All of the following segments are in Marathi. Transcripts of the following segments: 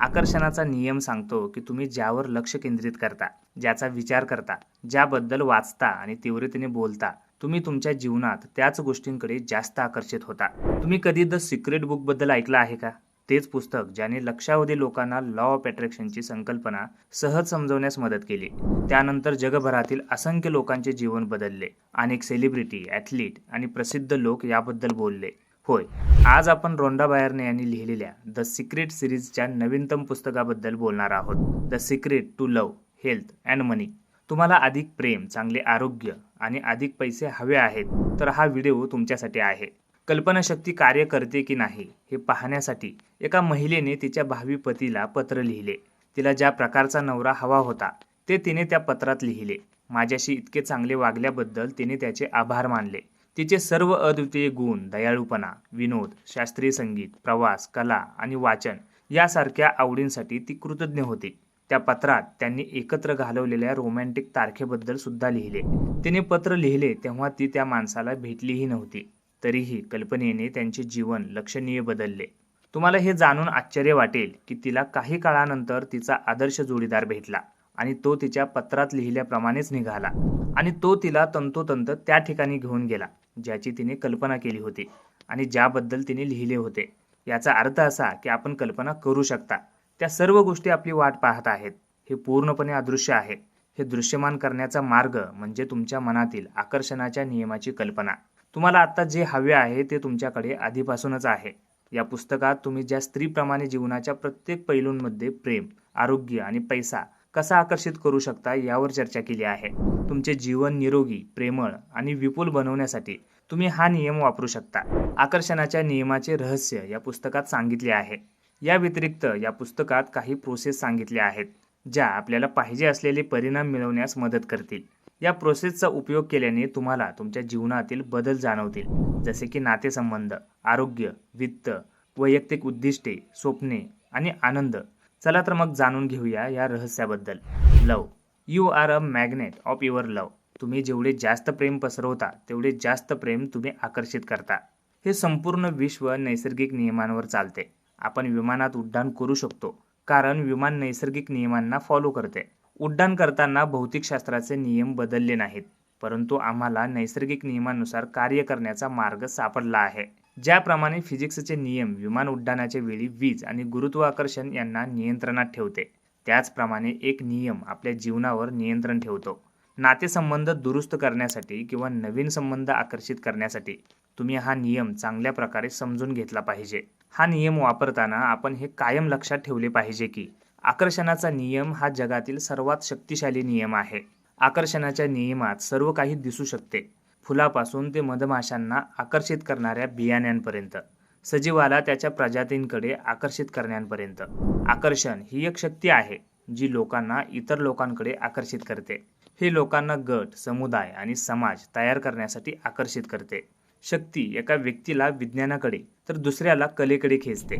आकर्षणाचा नियम सांगतो की तुम्ही ज्यावर लक्ष केंद्रित करता ज्याचा विचार करता ज्याबद्दल वाचता आणि तीव्रतेने बोलता तुम्ही तुमच्या जीवनात त्याच गोष्टींकडे जास्त आकर्षित होता. तुम्ही कधी द सिक्रेट बुकबद्दल ऐकलं आहे का? तेच पुस्तक ज्याने लक्षावधी लोकांना लॉ ऑफ अट्रॅक्शनची संकल्पना सहज समजवण्यास मदत केली. त्यानंतर जगभरातील असंख्य लोकांचे जीवन बदलले. अनेक सेलिब्रिटी ॲथलीट आणि प्रसिद्ध लोक याबद्दल बोलले. होय. आज आपण रोंडा बायरने यांनी लिहिलेल्या द सिक्रेट सिरीजच्या नवीनतम पुस्तकाबद्दल बोलणार आहोत. The secret to love health and money तुम्हाला अधिक प्रेम चांगले आरोग्य आणि अधिक पैसे हवे आहेत तर हा व्हिडिओ तुमच्यासाठी आहे. कल्पनाशक्ती कार्य करते की नाही हे पाहण्यासाठी एका महिलेने तिच्या भावी पतीला पत्र लिहिले. तिला ज्या प्रकारचा नवरा हवा होता ते तिने त्या पत्रात लिहिले. माझ्याशी इतके चांगले वागल्याबद्दल तिने त्याचे आभार मानले. तिचे सर्व अद्वितीय गुण दयाळूपणा विनोद शास्त्रीय संगीत प्रवास कला आणि वाचन यासारख्या आवडींसाठी ती कृतज्ञ होती. त्या पत्रात त्यांनी एकत्र घालवलेल्या रोमॅन्टिक तारखेबद्दल सुद्धा लिहिले. तिने पत्र लिहिले तेव्हा ती त्या माणसाला भेटलीही नव्हती. तरीही कल्पनेने त्यांचे जीवन लक्षणीय बदलले. तुम्हाला हे जाणून आश्चर्य वाटेल की तिला काही काळानंतर तिचा आदर्श जोडीदार भेटला. आणि तो तिच्या पत्रात लिहिल्याप्रमाणेच निघाला. आणि तो तिला तंतोतंत त्या ठिकाणी घेऊन गेला ज्याची तिने कल्पना केली होती आणि ज्याबद्दल तिने लिहिले होते. याचा अर्थ असा की आपण कल्पना करू शकता. त्या सर्व गोष्टी आपली वाट पाहत आहेत. हे पूर्णपणे अदृश्य आहे. हे दृश्यमान करण्याचा मार्ग म्हणजे तुमच्या मनातील आकर्षणाच्या नियमाची कल्पना. तुम्हाला आत्ता जे हवे आहे ते तुमच्याकडे आधीपासूनच आहे. या पुस्तकात तुम्ही ज्या स्त्रीप्रमाणे जीवनाच्या प्रत्येक पैलूंमध्ये प्रेम आरोग्य आणि पैसा कसा आकर्षित करू शकता यावर चर्चा केली आहे. तुमचे जीवन निरोगी प्रेमळ आणि विपुल बनवण्यासाठी तुम्ही हा नियम वापरू शकता. आकर्षणाच्या नियमाचे रहस्य या पुस्तकात सांगितले आहे. या व्यतिरिक्त या पुस्तकात काही प्रोसेस सांगितल्या आहेत ज्या आपल्याला पाहिजे असलेले परिणाम मिळवण्यास मदत करतील. या प्रोसेसचा उपयोग केल्याने तुम्हाला तुमच्या जीवनातील बदल जाणवतील. जसे की नातेसंबंध आरोग्य वित्त वैयक्तिक उद्दिष्टे स्वप्ने आणि आनंद चला तर मग जाणून घेऊया या रहस्याबद्दल. Love you are a magnet of your love तुम्ही जेवढे जास्त प्रेम पसरवता तेवढे जास्त प्रेम तुम्ही आकर्षित करता. हे संपूर्ण विश्व नैसर्गिक नियमांवर चालते. आपण विमानात उड्डाण करू शकतो कारण विमान नैसर्गिक नियमांना फॉलो करते. उड्डाण करताना भौतिकशास्त्राचे नियम बदलले नाहीत परंतु आम्हाला नैसर्गिक नियमानुसार कार्य करण्याचा मार्ग सापडला आहे. ज्याप्रमाणे फिजिक्सचे नियम विमान उड्डाणाच्या वेळी वीज आणि गुरुत्वाकर्षण यांना नियंत्रणात ठेवते. त्याचप्रमाणे एक नियम आपल्या जीवनावर नियंत्रण ठेवतो. नातेसंबंध दुरुस्त करण्यासाठी किंवा नवीन संबंध आकर्षित करण्यासाठी तुम्ही हा नियम चांगल्या प्रकारे समजून घेतला पाहिजे. हा नियम वापरताना आपण हे कायम लक्षात ठेवले पाहिजे की आकर्षणाचा नियम हा जगातील सर्वात शक्तिशाली नियम आहे. आकर्षणाच्या नियमात सर्व काही दिसू शकते. फुलापासून ते मधमाशांना आकर्षित करणाऱ्या बियाण्यांपर्यंत. सजीवाला त्याच्या प्रजातींकडे आकर्षित करण्यापर्यंत. आकर्षण ही एक शक्ती आहे जी लोकांना इतर लोकांकडे आकर्षित करते. हे लोकांना गट समुदाय आणि समाज तयार करण्यासाठी आकर्षित करते. शक्ती एका व्यक्तीला विज्ञानाकडे तर दुसऱ्याला कलेकडे खेचते.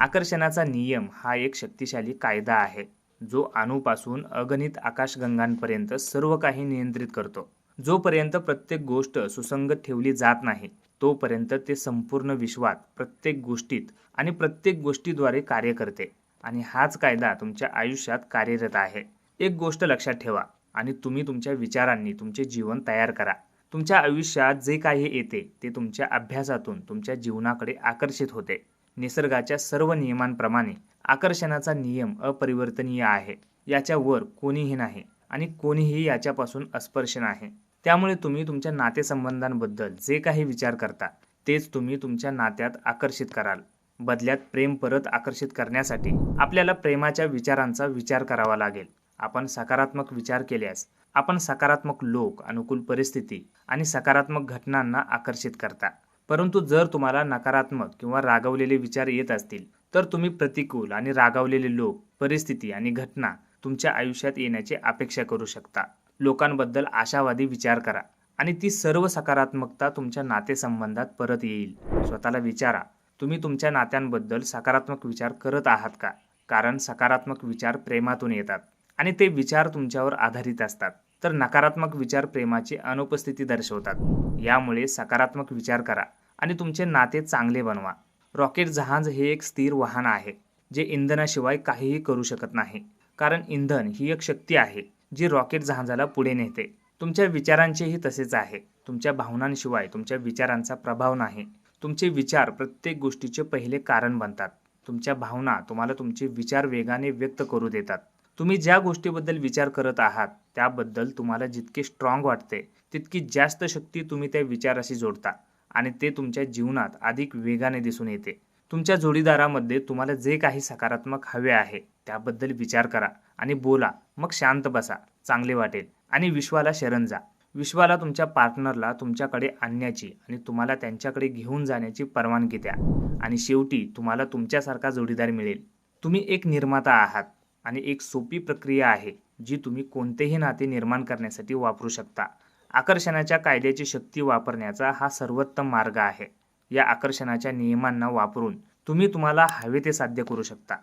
आकर्षणाचा नियम हा एक शक्तिशाली कायदा आहे जो अणूपासून अगणित आकाशगंगांपर्यंत सर्व काही नियंत्रित करतो. जोपर्यंत प्रत्येक गोष्ट सुसंगत ठेवली जात नाही तोपर्यंत ते संपूर्ण विश्वात प्रत्येक गोष्टीत आणि प्रत्येक गोष्टीद्वारे कार्य करते. आणि हाच कायदा तुमच्या आयुष्यात कार्यरत आहे. एक गोष्ट लक्षात ठेवा आणि तुम्ही तुमच्या विचारांनी तुमचे जीवन तयार करा. तुमच्या आयुष्यात जे काही येते ते तुमच्या अभ्यासातून तुमच्या जीवनाकडे आकर्षित होते. निसर्गाच्या सर्व नियमांप्रमाणे आकर्षणाचा नियम अपरिवर्तनीय आहे. याच्यावर कोणीही नाही आणि कोणीही याच्यापासून अस्पर्श नाही. त्यामुळे तुम्ही तुमच्या नातेसंबंधांबद्दल जे काही विचार करता तेच तुम्ही तुमच्या नात्यात आकर्षित कराल. बदल्यात प्रेम परत आकर्षित करण्यासाठी आपल्याला प्रेमाच्या विचारांचा विचार करावा लागेल. आपण सकारात्मक विचार केल्यास आपण सकारात्मक लोक अनुकूल परिस्थिती आणि सकारात्मक घटनांना आकर्षित करता. परंतु जर तुम्हाला नकारात्मक किंवा रागवलेले विचार येत असतील तर तुम्ही प्रतिकूल आणि रागावलेले लोक परिस्थिती आणि घटना तुमच्या आयुष्यात येण्याची अपेक्षा करू शकता. लोकांबद्दल आशावादी विचार करा आणि ती सर्व सकारात्मकता तुमच्या नातेसंबंधात परत येईल. स्वतःला विचारा तुम्ही तुमच्या नात्यांबद्दल सकारात्मक विचार करत आहात का? कारण सकारात्मक विचार प्रेमातून येतात आणि ते विचार तुमच्यावर आधारित असतात. तर नकारात्मक विचार प्रेमाची अनुपस्थिती दर्शवतात. यामुळे सकारात्मक विचार करा आणि तुमचे नाते चांगले बनवा. रॉकेट जहाज हे एक स्थिर वाहन आहे जे इंधनाशिवाय काहीही करू शकत नाही. कारण इंधन ही एक शक्ती आहे. जी रॉकेट जहाजाला पुढे नेते. तुमच्या विचारांचेही तसेच आहे. तुमच्या भावनांशिवाय तुमच्या विचारांचा प्रभाव नाही. तुमचे विचार प्रत्येक गोष्टीचे पहिले कारण बनतात. तुमच्या भावना तुम्हाला तुमचे विचार वेगाने व्यक्त करू देतात. तुम्ही ज्या गोष्टीबद्दल विचार करत आहात त्याबद्दल तुम्हाला जितके स्ट्रॉंग वाटते तितकी जास्त शक्ती तुम्ही त्या विचाराशी जोडता आणि ते तुमच्या जीवनात अधिक वेगाने दिसून येते. तुमच्या जोडीदारामध्ये तुम्हाला जे काही सकारात्मक हवे आहे त्याबद्दल विचार करा आणि बोला. मग शांत बसा. चांगले वाटेल. आणि विश्वाला शरण जा. विश्वाला तुमच्या पार्टनरला तुमच्याकडे आणण्याची आणि तुम्हाला त्यांच्याकडे घेऊन जाण्याची परवानगी द्या. आणि शेवटी तुम्हाला तुमच्यासारखा जोडीदार मिळेल. तुम्ही एक निर्माता आहात आणि एक सोपी प्रक्रिया आहे जी तुम्ही कोणतेही नाते निर्माण करण्यासाठी वापरू शकता. आकर्षणाच्या कायद्याची शक्ती वापरण्याचा हा सर्वोत्तम मार्ग आहे. या आकर्षणाच्या नियमांना वापरून तुम्ही तुम्हाला हवे ते साध्य करू शकता.